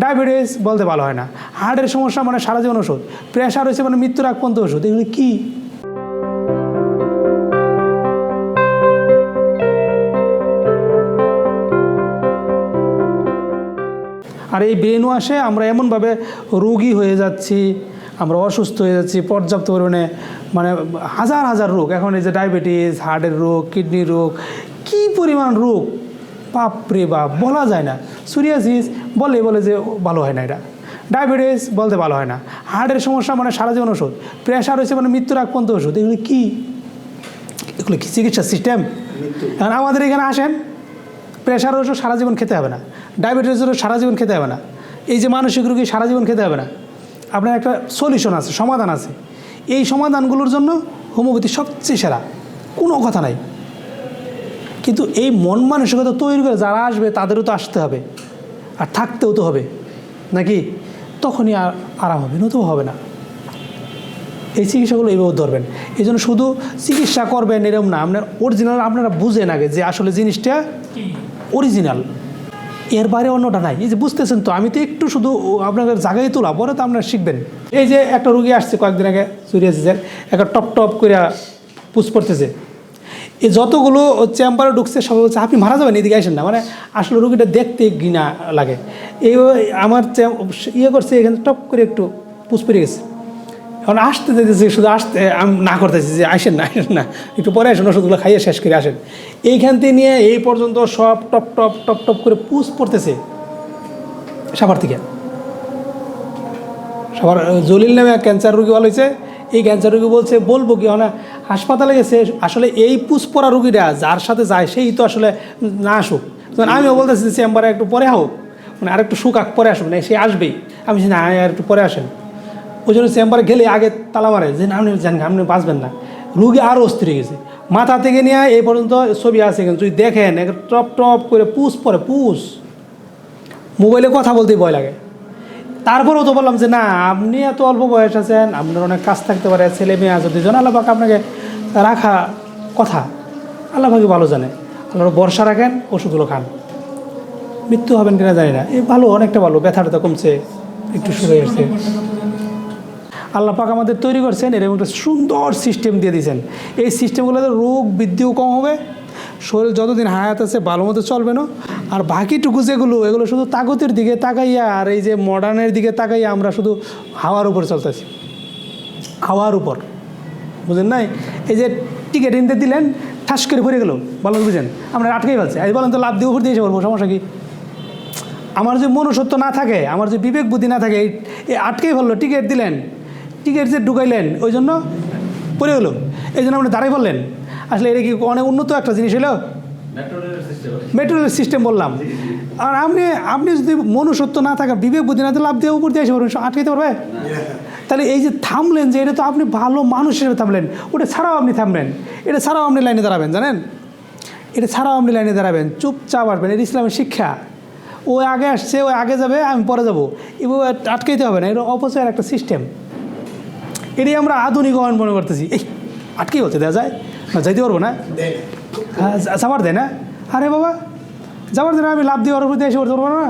Diabetes বলতে ভালো হয় না। হার্টের সমস্যা মানে সারা জীবন ওষুধ। প্রেশার হয়েছে মানে মৃত্যুর আগ পর্যন্ত ওষুধ। এগুলো কী? আর এই ব্রেন ওয়াশে আমরা এমনভাবে রোগী হয়ে যাচ্ছি, আমরা অসুস্থ হয়ে যাচ্ছি, পর্যাপ্ত পরিমাণে মানে হাজার হাজার রোগ। এখন এই যে ডায়াবেটিস, হার্টের রোগ, কিডনির রোগ, কী পরিমাণ রোগ? বাপরে বাপ, বলা যায় না। সুরিয়াসিস বলে বলে যে ভালো হয় না এটা। ডায়াবেটিস বলতে ভালো হয় না। হার্টের সমস্যা মানে সারা জীবন ওষুধ। প্রেশার হয়েছে মানে মৃত্যুর আগ পর্যন্ত ওষুধ। এগুলো কী? এগুলো কি চিকিৎসা সিস্টেম এখন আমাদের এখানে আসেন প্রেশার ওষুধ সারা জীবন খেতে হবে না। ডায়াবেটিস ওষুধ সারা জীবন খেতে হবে না। এই যে মানসিক রোগী সারা জীবন খেতে হবে না। আপনার একটা সলিউশন আছে সমাধান আছে। এই সমাধানগুলোর জন্য হোমিওপ্যাথি সবচেয়ে সেরা। কোনো কথা নাই। কিন্তু এই মন মানসিকতা তৈরি করে যারা আসবে তাদেরও তো আসতে হবে। আর থাকতেও তো হবে। নাকি? তখনই আর আরাম হবে নতুন হবে না। এই চিকিৎসাগুলো এইভাবে ধরবেন। এই জন্য শুধু চিকিৎসা করবেন এরকম না আপনার অরিজিনাল আপনারা বুঝেন আগে যে আসলে জিনিসটা অরিজিনাল এর বাইরে অন্যটা নাই। এই যে বুঝতেছেন তো আমি তো একটু শুধু আপনাদের জায়গায় তোলা পরে তো আপনারা শিখবেন। এই যে একটা রুগী আসছে কয়েকদিন আগে সুরিয়াসিসের একটা টপ টপ করে পুষ পড়তেছে। এই যতগুলো চেম্বারে ঢুকছে সবাই বলছে, আপনি মারা যাবেন, এদিকে আসেন না। মানে আসলে রুগীটা দেখতে ঘৃণা লাগে। এই আমার ইয়ে করছে, এখানে টপ করে একটু পুষ পড়ে গেছে। এখন আসতে দিতেছি শুধু আসতে, আমি, না করতেছি যে, আসেন না আসেন না, একটু পরে আসেন, ওষুধগুলো খাইয়ে শেষ করে আসেন। এইখান থেকে নিয়ে এই পর্যন্ত সব টপ টপ টপ টপ করে পুষ পড়তেছে সাভার থেকে। সবার জলিল নামে ক্যান্সার রুগী ভালো হয়েছে। এই ক্যান্সার রুগী বলছে, বলব কি না হাসপাতালে গেছে, আসলে এই পুষ্পরা রুগীরা যার সাথে যায় সেই তো আসলে না আসুক। আমিও বলতেছি চেম্বারে একটু পরে হোক মানে আর একটু সুখ পরে আসুক, না, সে আসবেই। আমি না আর একটু পরে আসেন। ওই জন্য চেম্বারে গেলে আগে তালা মারে, যে আপনি জানেন আপনি বাঁচবেন না। রুগী আরও অস্থির হয়ে গেছে। মাথা থেকে নিয়ে এই পর্যন্ত ছবি আছে, কিন্তু যদি দেখেন টপ টপ করে পুষ পরে, পুষ। মোবাইলে কথা বলতেই ভয় লাগে। তারপরেও তো বললাম যে, না, আপনি এত অল্প বয়স আছেন, আপনার অনেক কাজ থাকতে পারে, ছেলে মেয়ে আছে দুজন আল্লাহবাক আপনাকে রাখা কথা। আল্লাহবাকে ভালো জানে। আল্লাহর বর্ষা রাখেন, ওষুধগুলো খান। মৃত্যু হবেন কিনা জানি না। এই ভালো, অনেকটা ভালো, ব্যথাটা কমছে, একটু শুরু এসছে আল্লাহ পাক আমাদের তৈরি করছেন এরকম একটা সুন্দর সিস্টেম দিয়ে দিয়েছেন। এই সিস্টেমগুলোতে রোগ বৃদ্ধিও কম হবে শরীর যতদিন হায়াত আছে, ভালো মতো চলবে না। আর বাকিটুকু যেগুলো, এগুলো শুধু তাগতের দিকে তাকাইয়া আর এই যে মডার্নের দিকে তাকাইয়া আমরা শুধু হাওয়ার উপর চলতেছি। হাওয়ার উপর। বুঝেন নাই? এই যে টিকিট কিনতে দিলেন, ঠাস করে পড়ে গেল। বলেন বুঝেন, আমরা আটকেই ফেলছে। এই বলেন তো লাভ দিয়ে উপর দিয়ে এসে বলব সমস্যা কি? আমার যে মনুষ্যত্ব না থাকে, আমার যে বিবেক বুদ্ধি না থাকে, এই আটকেই ফেলল টিকিট দিলেন। টিকিট যে ঢুকাইলেন, ওই জন্য পড়ে গেলো। এই জন্য আপনি দাঁড়াই বললেন আসলে এটা কি অনেক উন্নত একটা জিনিস হলো? মেট্রো সিস্টেম বললাম। আর আপনি আপনি যদি মনুষ্যত্ব না থাকা বিবেক বুদ্ধি না লাভ দিয়ে উপর দিয়ে পারবেন আটকাইতে পারবে? তাহলে এই যে থামলেন যে এটা তো আপনি ভালো মানুষ হিসেবে থামলেন। ওটা ছাড়াও আপনি থামলেন। এটা ছাড়াও আপনি লাইনে দাঁড়াবেন জানেন? এটা ছাড়াও আপনি লাইনে দাঁড়াবেন চুপচাপ আসবেন। এটা ইসলামের শিক্ষা। ও আগে আসছে ও আগে যাবে আমি পরে যাব। এভাবে আটকাইতে হবে না এটা অপচয়ের একটা সিস্টেম এটাই আমরা আধুনিকরণ মনে করতেছি। এই আটকেই বলতে দেওয়া যায়। যাইতে পারব না? হ্যাঁ যাবার দেয় না? আরে বাবা যাবার দেয় না আমি লাভ দিয়ে ওর উপর দিয়ে এসে করতে পারব না?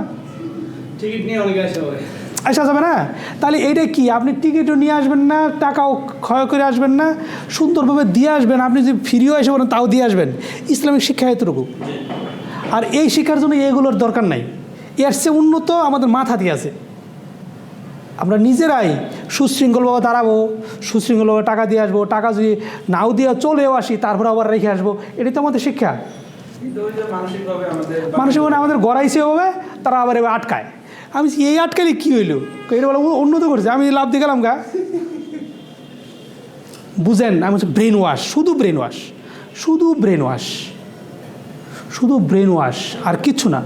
টিকিট নিয়ে অনেকে আসে যাবে না? তাহলে এইটা কি? আপনি টিকিটও নিয়ে আসবেন না টাকাও ক্ষয় করে আসবেন না সুন্দরভাবে দিয়ে আসবেন আপনি যদি ফিরিয়েও এসে বলেন তাও দিয়ে আসবেন। ইসলামিক শিক্ষা এতটুকু। আর এই শিক্ষার জন্য এগুলোর দরকার নাই। এর চেয়ে উন্নত আমাদের মাথা দিয়ে আছে। আমরা নিজেরাই সুশৃঙ্খলভাবে দাঁড়াবো, সুশৃঙ্খলভাবে টাকা দিয়ে আসব, টাকা যদি নাও দিয়ে চলেও আসি, তারপরে আবার রেখে আসব, এটাই তো আমাদের শিক্ষা। যে মানসিকভাবে আমাদের গড়াইছে হবে, তারা আবার এবার আটকায়। আমি এই আটকালে কী হইল? এটা বলে উন্নত করেছে। আমি লাভ দিয়ে গেলাম গা। বুঝেন, আমি হচ্ছে ব্রেন ওয়াশ শুধু ব্রেন ওয়াশ শুধু ব্রেন ওয়াশ শুধু ব্রেন ওয়াশ আর কিচ্ছু না।